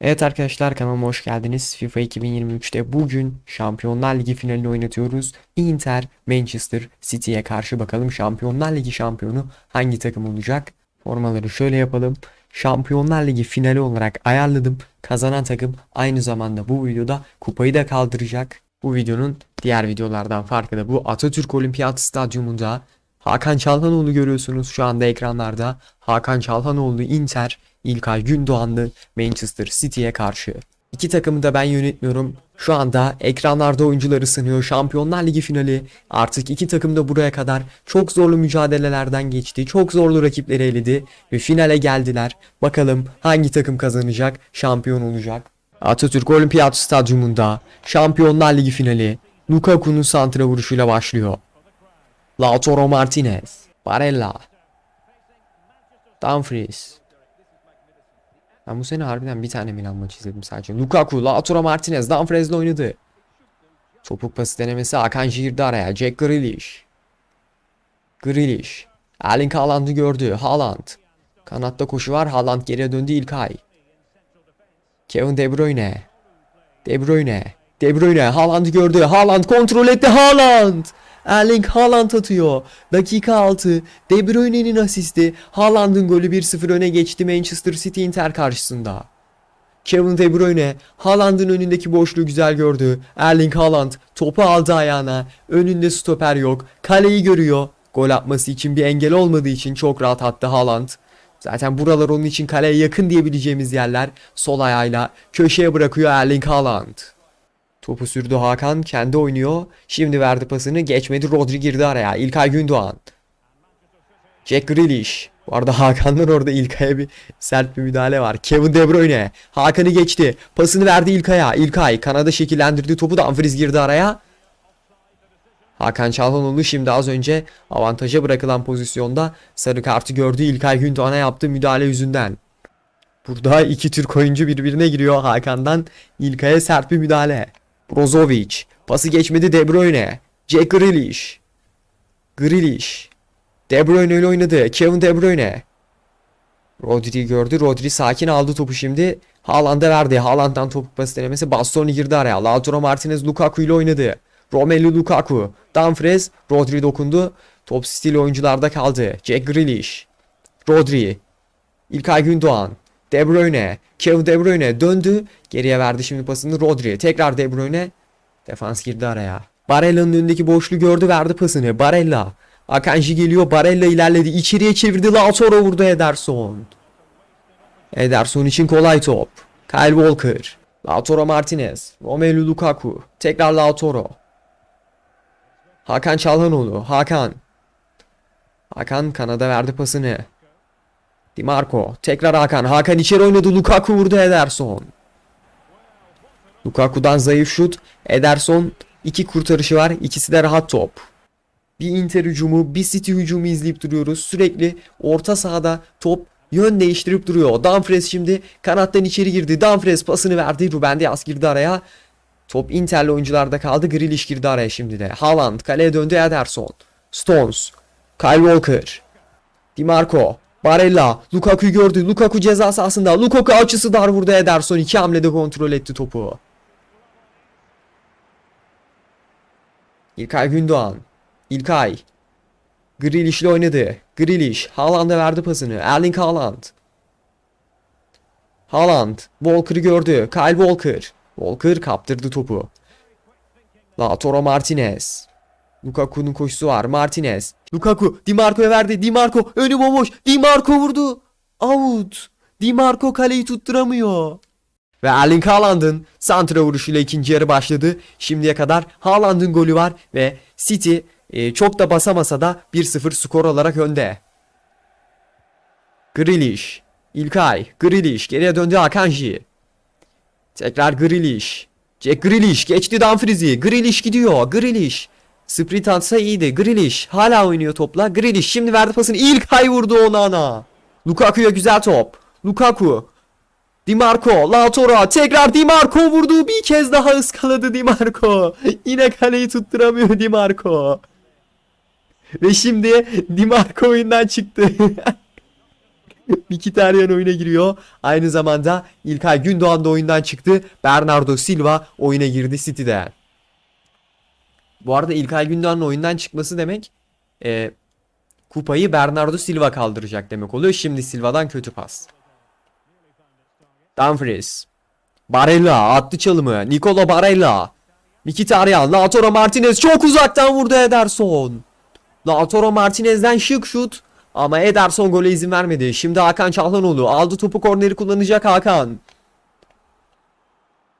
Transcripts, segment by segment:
Evet arkadaşlar kanalıma hoş geldiniz. FIFA 2023'te bugün Şampiyonlar Ligi finalini oynatıyoruz. Inter Manchester City'ye karşı bakalım Şampiyonlar Ligi şampiyonu hangi takım olacak? Formaları şöyle yapalım. Şampiyonlar Ligi finali olarak ayarladım. Kazanan takım aynı zamanda bu videoda kupayı da kaldıracak. Bu videonun diğer videolardan farkı da bu Atatürk Olimpiyat Stadyumunda Hakan Çalhanoğlu görüyorsunuz şu anda ekranlarda. Hakan Çalhanoğlu Inter, İlkay Gündoğanlı Manchester City'ye karşı. İki takımı da ben yönetmiyorum. Şu anda ekranlarda oyuncular ısınıyor. Şampiyonlar Ligi finali. Artık iki takım da buraya kadar çok zorlu mücadelelerden geçti. Çok zorlu rakipleri eledi ve finale geldiler. Bakalım hangi takım kazanacak, şampiyon olacak. Atatürk Olimpiyat Stadyumunda Şampiyonlar Ligi finali Lukaku'nun santra vuruşuyla başlıyor. Lautaro Martinez, Barella, Dumfries. Ben bu sene harbiden bir tane Milan maçı izledim sadece. Lukaku, Lautaro Martinez, Dumfries'le oynadı. Topuk pası denemesi Akanji girdi araya. Jack Grealish. Grealish. Erling Haaland'ı gördü. Haaland. Kanatta koşu var. Haaland geriye döndü İlkay. Kevin De Bruyne. De Bruyne. De Bruyne Haaland'ı gördü. Haaland kontrol etti. Haaland. Erling Haaland atıyor. Dakika 6. De Bruyne'nin asisti. Haaland'ın golü 1-0 öne geçti Manchester City Inter karşısında. Kevin De Bruyne Haaland'ın önündeki boşluğu güzel gördü. Erling Haaland topu aldı ayağına. Önünde stoper yok. Kaleyi görüyor. Gol atması için bir engel olmadığı için çok rahat attı Haaland. Zaten buralar onun için kaleye yakın diyebileceğimiz yerler. Sol ayağıyla köşeye bırakıyor Erling Haaland. Topu sürdü Hakan kendi oynuyor. Şimdi verdi pasını geçmedi Rodri girdi araya. İlkay Gündoğan. Jack Grealish. Bu arada Hakan'dan orada İlkay'a bir sert bir müdahale var. Kevin De Bruyne. Hakan'ı geçti. Pasını verdi İlkay'a. İlkay kanada şekillendirdi topu Dumfries girdi araya. Hakan Çalhanoğlu şimdi az önce avantaja bırakılan pozisyonda sarı kartı gördü. İlkay Gündoğan'a yaptığı müdahale yüzünden. Burada iki Türk oyuncu birbirine giriyor Hakan'dan. İlkay'a sert bir müdahale. Brozovic. Pası geçmedi De Bruyne. Jack Grealish. Grealish. De Bruyne ile oynadı. Kevin De Bruyne. Rodri gördü. Rodri sakin aldı topu şimdi. Haaland'a verdi. Haaland'dan topuk pası denemesi. Bastoni girdi araya. Lautaro Martinez Lukaku ile oynadı. Romelu Lukaku. Dumfries. Rodri dokundu. Top stili oyuncularda kaldı. Jack Grealish. Rodri. İlkay Gündoğan. De Bruyne. Kevin De Bruyne döndü. Geriye verdi şimdi pasını Rodri. Tekrar De Bruyne. Defans girdi araya. Barella'nın önündeki boşluğu gördü verdi pasını. Barella. Akanji geliyor. Barella ilerledi. İçeriye çevirdi. Lautaro vurdu Ederson. Ederson için kolay top. Kyle Walker. Lautaro Martinez. Romelu Lukaku. Tekrar Lautaro. Hakan Çalhanoğlu. Hakan. Hakan kanada verdi pasını. Di Marco. Tekrar Hakan. Hakan içeri oynadı. Lukaku vurdu Ederson. Lukaku'dan zayıf şut. Ederson iki kurtarışı var. İkisi de rahat top. Bir Inter hücumu, bir City hücumu izleyip duruyoruz. Sürekli orta sahada top yön değiştirip duruyor. Dumfries şimdi kanattan içeri girdi. Dumfries pasını verdi. Ruben Dias girdi araya. Top Inter'li oyuncularda kaldı. Grealish girdi araya şimdi de. Haaland kaleye döndü Ederson. Stones. Kyle Walker. Di Marco. Barella. Lukaku'yu gördü. Lukaku ceza sahasında. Lukaku açısı dar vurdu Ederson. iki hamlede kontrol etti topu. İlkay Gündoğan. İlkay. Grealish ile oynadı. Grealish. Haaland'a verdi pasını. Erling Haaland. Haaland. Walker'ı gördü. Kyle Walker. Walker kaptırdı topu. Lautaro Martinez. Lukaku'nun koşusu var. Martinez. Lukaku. Di Marco'ya verdi. Di Marco. Önü bomboş. Di Marco vurdu. Out. Di Marco kaleyi tutturamıyor. Ve Erling Haaland'ın santra vuruşuyla ikinci yarı başladı. Şimdiye kadar Haaland'ın golü var ve City e, çok da basamasa da 1-0 skor olarak önde. Grealish. İlkay. Grealish. Geriye döndü Akanji. Tekrar Grealish. Jack Grealish geçti Dumfries'i. Grealish gidiyor. Grealish. Sprint atsa iyiydi. Grealish hala oynuyor topla. Grealish şimdi verdi pasını. İlkay vurdu ona ana. Lukaku'ya güzel top. Lukaku. Di Marco, Lautaro, tekrar Di Marco vurdu. Bir kez daha ıskaladı Di Marco. Yine kaleyi tutturamıyor Di Marco. Ve şimdi Di Marco oyundan çıktı. Mkhitaryan oyuna giriyor. Aynı zamanda İlkay Gündoğan da oyundan çıktı. Bernardo Silva oyuna girdi City'den. Bu arada İlkay Gündoğan'ın oyundan çıkması demek e, kupayı Bernardo Silva kaldıracak demek oluyor. Şimdi Silva'dan kötü pas. Dumfries. Barella attı çalımı. Nicola Barella. Mkhitaryan. Lautaro Martinez çok uzaktan vurdu Ederson. Lautaro Martinez'den şık şut. Ama Ederson gole izin vermedi. Şimdi Hakan Çalhanoğlu aldı topu korneri kullanacak Hakan.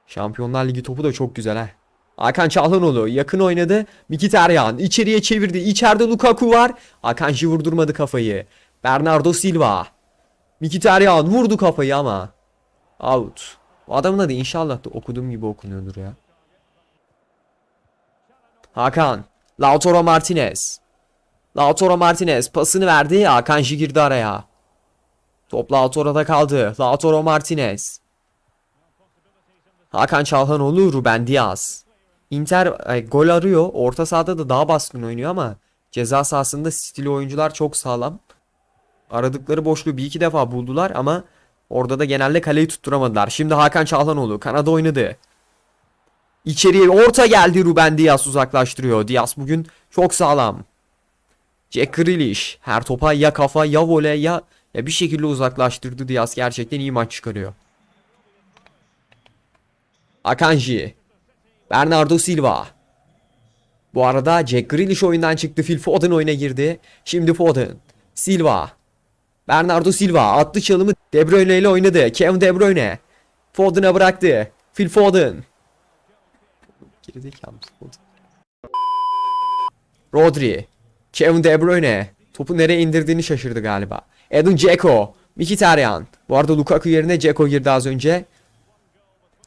Şampiyonlar Ligi topu da çok güzel ha. Hakan Çalhanoğlu yakın oynadı. Mkhitaryan içeriye çevirdi. İçeride Lukaku var. Hakan J vurdurmadı kafayı. Bernardo Silva. Mkhitaryan vurdu kafayı ama. Out. O adamın adı inşallah da okuduğum gibi okunuyordur ya. Hakan. Lautaro Martinez. Lautaro Martinez pasını verdi. Hakan J girdi araya. Top Lautaro'da kaldı. Lautaro Martinez. Hakan Çalhanoğlu, Ruben Diaz. Inter e, gol arıyor. Orta sahada da daha baskın oynuyor ama ceza sahasında stili oyuncular çok sağlam. Aradıkları boşluğu bir iki defa buldular ama orada da genelde kaleyi tutturamadılar. Şimdi Hakan Çalhanoğlu kanada oynadı. İçeriye orta geldi Ruben Diaz uzaklaştırıyor. Diaz bugün çok sağlam. Jack Grealish her topa ya kafa ya voley ya, ya bir şekilde uzaklaştırdı Diaz gerçekten iyi maç çıkarıyor. Akanji. Bernardo Silva. Bu arada Jack Grealish oyundan çıktı. Phil Foden oyuna girdi. Şimdi Foden. Silva. Bernardo Silva attı çalımı De Bruyne ile oynadı. Kevin De Bruyne. Foden'a bıraktı. Phil Foden. Gerizekalı? Rodri. Kevin De Bruyne. Topu nereye indirdiğini şaşırdı galiba. Edin Dzeko. Mkhitaryan. Bu arada Lukaku yerine Dzeko girdi az önce.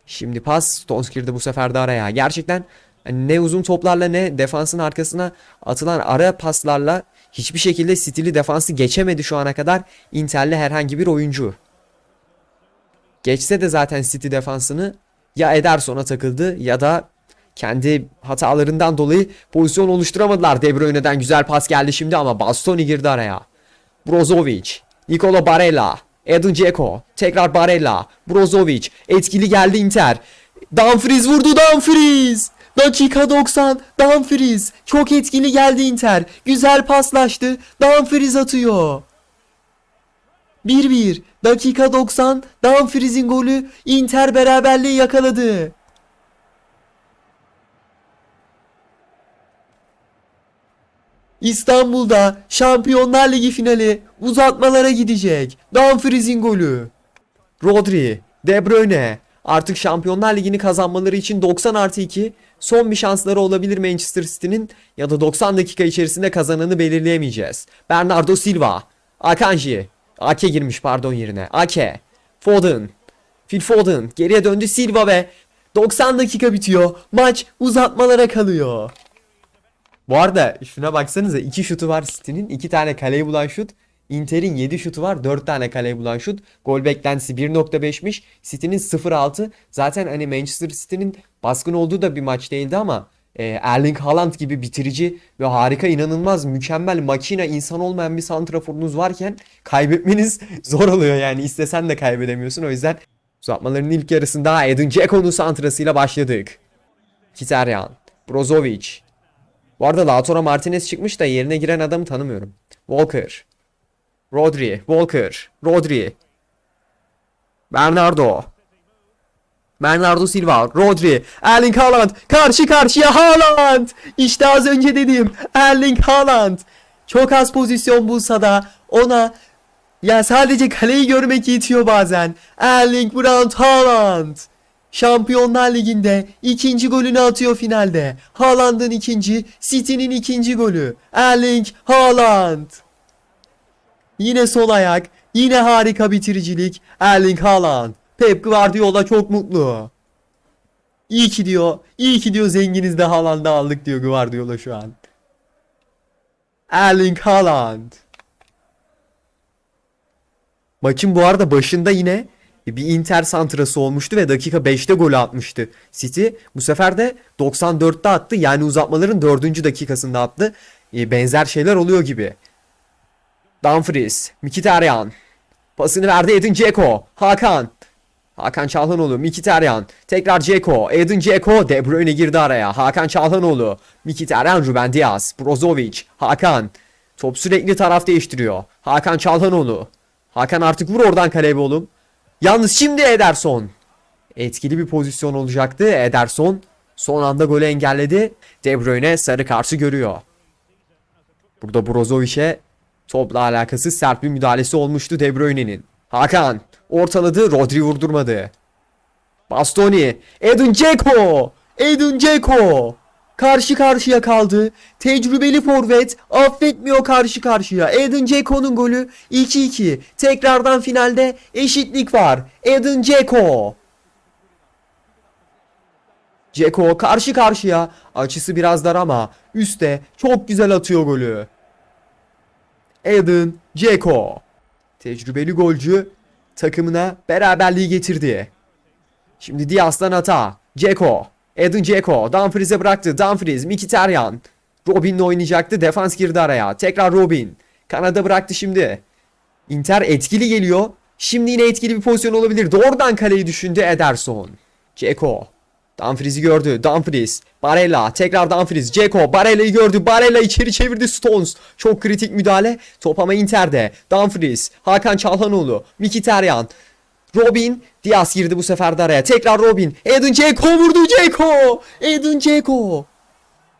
Şimdi pas Stones girdi bu sefer de araya. Gerçekten ne uzun toplarla ne defansın arkasına atılan ara paslarla hiçbir şekilde stili defansı geçemedi şu ana kadar Inter'li herhangi bir oyuncu. Geçse de zaten City defansını ya Ederson'a takıldı ya da kendi hatalarından dolayı pozisyon oluşturamadılar. De Bruyne'den güzel pas geldi şimdi ama Bastoni girdi araya. Brozovic, Nicola Barella, Edin Dzeko, tekrar Barella, Brozovic, etkili geldi Inter. Dumfries vurdu Dumfries. Dakika 90 Dumfries çok etkili geldi Inter. Güzel paslaştı. Dumfries atıyor. 1-1 dakika 90 Dumfries'in golü Inter beraberliği yakaladı. İstanbul'da Şampiyonlar Ligi finali uzatmalara gidecek. Dumfries'in golü. Rodri, De Bruyne artık Şampiyonlar Ligi'ni kazanmaları için 90 artı 2 son bir şansları olabilir Manchester City'nin ya da 90 dakika içerisinde kazananı belirleyemeyeceğiz. Bernardo Silva, Akanji, Ake girmiş pardon yerine. Ake, Foden, Phil Foden geriye döndü Silva ve 90 dakika bitiyor. Maç uzatmalara kalıyor. Bu arada şuna baksanıza 2 şutu var City'nin 2 tane kaleyi bulan şut. Inter'in 7 şutu var 4 tane kaleyi bulan şut. Gol beklentisi 1.5'miş. City'nin 0.6. Zaten hani Manchester City'nin baskın olduğu da bir maç değildi ama e, Erling Haaland gibi bitirici ve harika inanılmaz mükemmel makine insan olmayan bir santraforunuz varken kaybetmeniz zor oluyor yani istesen de kaybedemiyorsun o yüzden uzatmaların ilk yarısında Edin Dzeko'nun santrasıyla başladık. Mkhitaryan, Brozovic, bu arada Lautaro Martinez çıkmış da yerine giren adamı tanımıyorum. Walker. Rodri. Walker. Rodri. Bernardo. Bernardo Silva. Rodri. Erling Haaland. Karşı karşıya Haaland. İşte az önce dediğim Erling Haaland. Çok az pozisyon bulsa da ona ya sadece kaleyi görmek yetiyor bazen. Erling Braut Haaland. Şampiyonlar Ligi'nde ikinci golünü atıyor finalde. Haaland'ın ikinci, City'nin ikinci golü. Erling Haaland. Yine sol ayak, yine harika bitiricilik. Erling Haaland. Pep Guardiola çok mutlu. İyi ki diyor, iyi ki diyor zenginiz de Haaland'ı aldık diyor Guardiola şu an. Erling Haaland. Maçın bu arada başında yine bir Inter santrası olmuştu ve dakika 5'te gol atmıştı City. Bu sefer de 94'te attı. Yani uzatmaların 4. dakikasında attı. E, benzer şeyler oluyor gibi. Dumfries, Mkhitaryan, Pasını verdi Edin Dzeko. Hakan. Hakan Çalhanoğlu, Mkhitaryan. Tekrar Dzeko. Edin Dzeko. De Bruyne girdi araya. Hakan Çalhanoğlu. Mkhitaryan, Ruben Diaz. Brozovic. Hakan. Top sürekli taraf değiştiriyor. Hakan Çalhanoğlu. Hakan artık vur oradan kaleye oğlum. Yalnız şimdi Ederson. Etkili bir pozisyon olacaktı. Ederson son anda golü engelledi. De Bruyne sarı kartı görüyor. Burada Brozovic'e topla alakası sert bir müdahalesi olmuştu De Bruyne'nin. Hakan ortaladı Rodri vurdurmadı. Bastoni Edin Dzeko Edin Dzeko Karşı karşıya kaldı. Tecrübeli forvet affetmiyor karşı karşıya. Edin Dzeko'nun golü 2-2. Tekrardan finalde eşitlik var. Edin Dzeko. Dzeko karşı karşıya. Açısı biraz dar ama üste çok güzel atıyor golü. Edin Dzeko. Tecrübeli golcü takımına beraberliği getirdi. Şimdi Diaz'dan hata. Dzeko. Edin Dzeko. Dumfries'e bıraktı. Dumfries. Mkhitaryan. Robin'le oynayacaktı. Defans girdi araya. Tekrar Robin. Kanada bıraktı şimdi. Inter etkili geliyor. Şimdi yine etkili bir pozisyon olabilir. Doğrudan kaleyi düşündü Ederson. Dzeko. Dumfries'i gördü. Dumfries. Barella. Tekrar Dumfries. Dzeko. Barella'yı gördü. Barella içeri çevirdi Stones. Çok kritik müdahale. Top ama Inter'de. Dumfries. Hakan Çalhanoğlu. Mkhitaryan. Robin. Diaz girdi bu sefer de araya. Tekrar Robin. Edin Dzeko vurdu Dzeko. Edin Dzeko.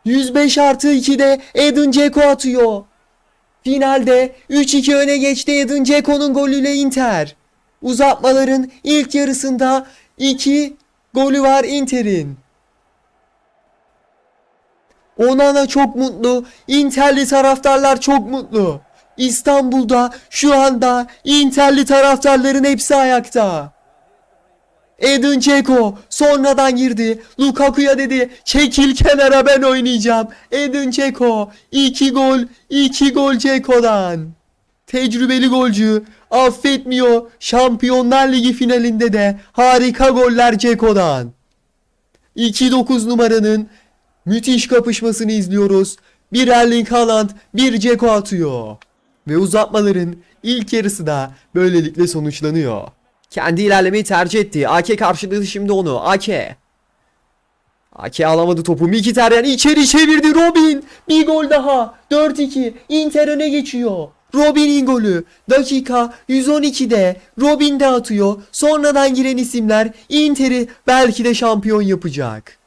105 artı 2'de Edin Dzeko atıyor. Finalde 3-2 öne geçti Edin Dzeko'nun golüyle Inter. Uzatmaların ilk yarısında 2 golü var Inter'in. Onana çok mutlu. Interli taraftarlar çok mutlu. İstanbul'da şu anda Interli taraftarların hepsi ayakta. Edin Dzeko sonradan girdi. Lukaku'ya dedi çekil kenara ben oynayacağım. Edin Dzeko 2 gol 2 gol Dzeko'dan. Tecrübeli golcü affetmiyor. Şampiyonlar Ligi finalinde de harika goller Dzeko'dan. 2-9 numaranın müthiş kapışmasını izliyoruz. Bir Erling Haaland, bir Dzeko atıyor. Ve uzatmaların ilk yarısı da böylelikle sonuçlanıyor. Kendi ilerlemeyi tercih etti. AK karşıladı şimdi onu. AK. AK alamadı topu. Mkhitaryan içeri çevirdi Robin. Bir gol daha. 4-2. Inter öne geçiyor. Robin'in golü. Dakika 112'de Robin de atıyor. Sonradan giren isimler Inter'i belki de şampiyon yapacak.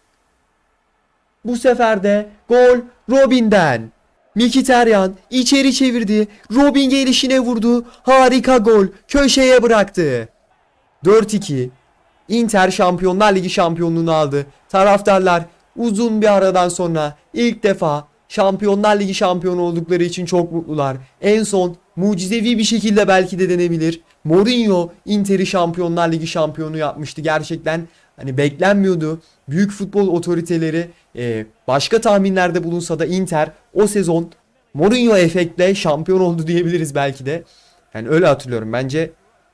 Bu sefer de gol Robin'den. Mkhitaryan içeri çevirdi. Robin gelişine vurdu. Harika gol. Köşeye bıraktı. 4-2. Inter Şampiyonlar Ligi şampiyonluğunu aldı. Taraftarlar uzun bir aradan sonra ilk defa Şampiyonlar Ligi şampiyonu oldukları için çok mutlular. En son mucizevi bir şekilde belki de denebilir. Mourinho Inter'i Şampiyonlar Ligi şampiyonu yapmıştı. Gerçekten hani beklenmiyordu. Büyük futbol otoriteleri e, başka tahminlerde bulunsa da Inter o sezon Mourinho efektle şampiyon oldu diyebiliriz belki de. Yani öyle hatırlıyorum. Bence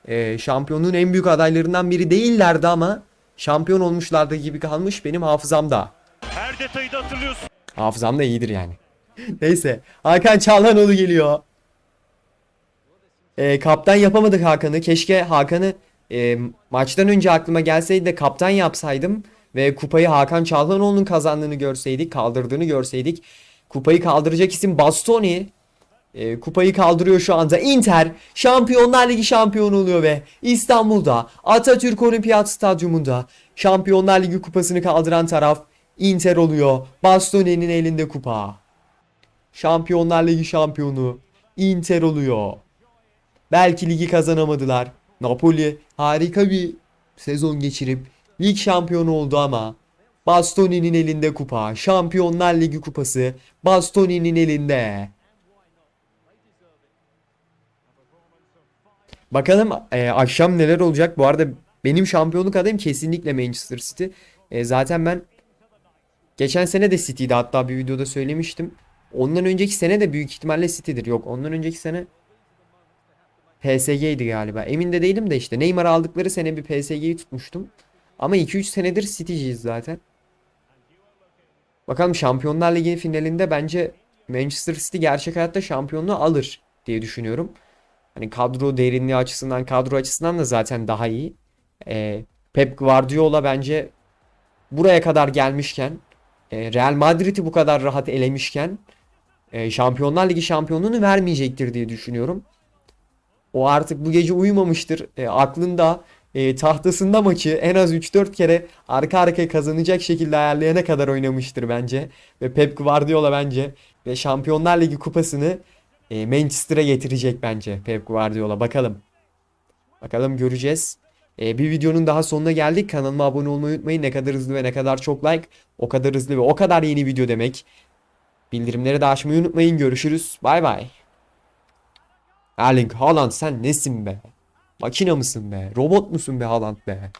e, şampiyonluğun en büyük adaylarından biri değillerdi ama şampiyon olmuşlardı gibi kalmış benim hafızamda. Her detayı da hatırlıyorsun. Hafızam da iyidir yani. Neyse. Hakan Çalhanoğlu geliyor. E, kaptan yapamadık Hakan'ı. Keşke Hakan'ı e, maçtan önce aklıma gelseydi de kaptan yapsaydım. Ve kupayı Hakan Çalhanoğlu'nun kazandığını görseydik. Kaldırdığını görseydik. Kupayı kaldıracak isim Bastoni. E, kupayı kaldırıyor şu anda. Inter Şampiyonlar Ligi şampiyonu oluyor ve İstanbul'da Atatürk Olimpiyat Stadyumunda Şampiyonlar Ligi kupasını kaldıran taraf Inter oluyor. Bastoni'nin elinde kupa. Şampiyonlar Ligi şampiyonu Inter oluyor. Belki ligi kazanamadılar. Napoli harika bir sezon geçirip lig şampiyonu oldu ama Bastoni'nin elinde kupa. Şampiyonlar Ligi kupası Bastoni'nin elinde. Bakalım e, akşam neler olacak. Bu arada benim şampiyonluk adayım kesinlikle Manchester City. E, zaten ben geçen sene de City'di hatta bir videoda söylemiştim. Ondan önceki sene de büyük ihtimalle City'dir. Yok ondan önceki sene PSG'ydi galiba. Emin de değilim de işte Neymar aldıkları sene bir PSG'yi tutmuştum. Ama 2-3 senedir City'ciyiz zaten. Bakalım Şampiyonlar Ligi finalinde bence Manchester City gerçek hayatta şampiyonluğu alır diye düşünüyorum. Hani kadro derinliği açısından, kadro açısından da zaten daha iyi. Ee, Pep Guardiola bence buraya kadar gelmişken, e, Real Madrid'i bu kadar rahat elemişken, e, Şampiyonlar Ligi şampiyonluğunu vermeyecektir diye düşünüyorum. O artık bu gece uyumamıştır. E, aklında e, tahtasında maçı en az 3-4 kere arka arkaya kazanacak şekilde ayarlayana kadar oynamıştır bence. Ve Pep Guardiola bence ve Şampiyonlar Ligi kupasını e, Manchester'a getirecek bence Pep Guardiola. Bakalım. Bakalım göreceğiz. E, bir videonun daha sonuna geldik. Kanalıma abone olmayı unutmayın. Ne kadar hızlı ve ne kadar çok like, o kadar hızlı ve o kadar yeni video demek. Bildirimleri de açmayı unutmayın. Görüşürüz. Bay bay. Erling Haaland sen nesin be? Makina mısın be? Robot musun be Haaland be?